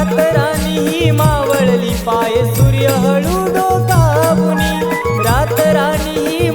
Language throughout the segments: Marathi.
घात मावळली पाय सूर्य हळू डोकावुनी. रात राणी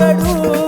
ಮಗಳು